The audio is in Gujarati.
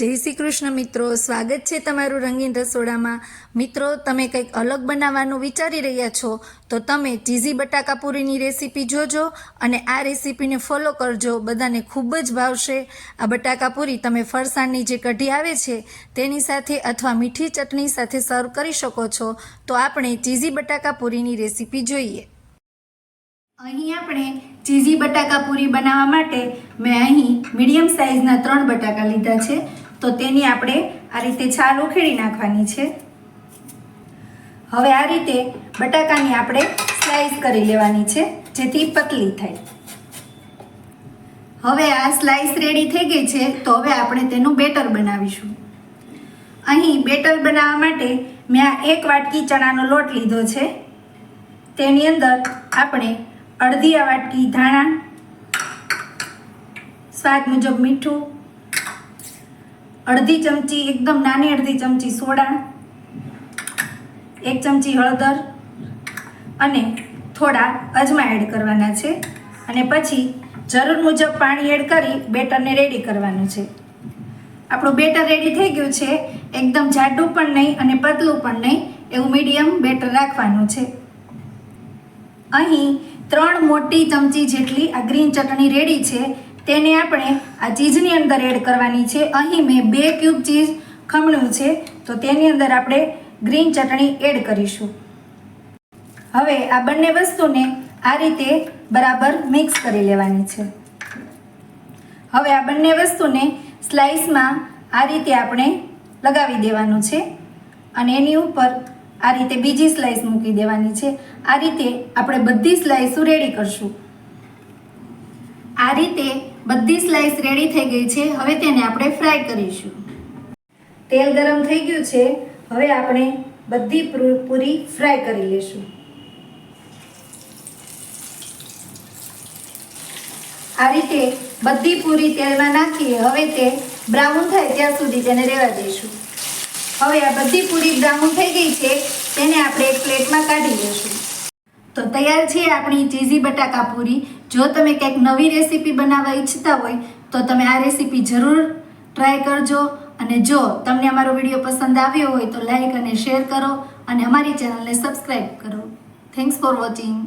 જય શ્રી કૃષ્ણ મિત્રો, સ્વાગત છે તમારું રંગીન રસોડામાં. મિત્રો, તમે કંઈક અલગ બનાવવાનું વિચારી રહ્યા છો, તો તમે ચીઝી બટાકા પૂરીની રેસીપી જોજો અને આ રેસીપીને ફોલો કરજો, બધાને ખૂબ જ ભાવશે. આ બટાકા પૂરી તમે ફરસાણની જે કઢી આવે છે, તેની સાથે અથવા મીઠી ચટણી સાથે સર્વ કરી શકો છો. તો આપણે ચીઝી બટાકા પૂરીની રેસીપી જોઈએ. અહીં આપણે ચીઝી બટાકા પૂરી બનાવવા માટે મેં અહીં મીડિયમ સાઇઝના ત્રણ બટાકા લીધા છે. તો તેની આપણે આ રીતે છાલ ઉખેડી નાખવાની છે. હવે આ રીતે બટાકાની આપણે સ્લાઈસ કરી લેવાની છે, જેથી પતલી થાય. હવે આ સ્લાઈસ રેડી થઈ ગઈ છે, તો હવે આપણે તેનું બેટર બનાવીશું. અહીં બેટર બનાવવા માટે મેં આ એક વાટકી ચણાનો લોટ લીધો છે. તેની અંદર આપણે અડધી આ વાટકી ધાણા, સ્વાદ મુજબ મીઠું અડધી ચમચી, એકદમ નાની અડધી ચમચી સોડા, એક ચમચી હળદર અને થોડા અજમા એડ કરવાના છે. અને પછી જરૂર મુજબ પાણી એડ કરી બેટરને રેડી કરવાનું છે. આપણું બેટર રેડી થઈ ગયું છે. એકદમ જાડું પણ નહીં અને પતલું પણ નહીં, એવું મીડિયમ બેટર રાખવાનું છે. અહીં ત્રણ મોટી ચમચી જેટલી આ ગ્રીન ચટણી રેડી છે. તેને આપણે આ ચીઝની અંદર એડ કરવાની છે. અહીં મેં બે ક્યુબ ચીઝ ખમણ્યું છે, તો તેની અંદર આપણે ગ્રીન ચટણી એડ કરીશું. હવે આ બંને વસ્તુને આ રીતે બરાબર મિક્સ કરી લેવાની છે. હવે આ બંને વસ્તુને સ્લાઇસમાં આ રીતે આપણે લગાવી દેવાનું છે અને એની ઉપર આ રીતે બીજી સ્લાઇસ મૂકી દેવાની છે. આ રીતે આપણે બધી સ્લાઇસો રેડી કરશું. આ રીતે બધી સ્લાઇસ રેડી થઈ ગઈ છે. હવે તેને આપણે ફ્રાય કરીશું. તેલ ગરમ થઈ ગયું છે. હવે આપણે બધી પૂરી ફ્રાય કરી લેશું આ રીતે બધી પૂરી તેલમાં નાખી હવે તે બ્રાઉન થાય ત્યાં સુધી તેને રહેવા દઈશું. હવે આ બધી પૂરી બ્રાઉન થઈ ગઈ છે. તેને આપણે એક પ્લેટમાં કાઢી લઈશું. તો તૈયાર છે આપણી ચીઝી બટાકા પૂરી. જો તમે કંઈક નવી રેસીપી બનાવવા ઈચ્છતા હોય, તો તમે આ રેસીપી જરૂર ટ્રાય કરજો. અને જો તમને અમારો વીડિયો પસંદ આવ્યો હોય, તો લાઈક અને શેર કરો અને અમારી ચેનલને સબસ્ક્રાઈબ કરો. Thanks for watching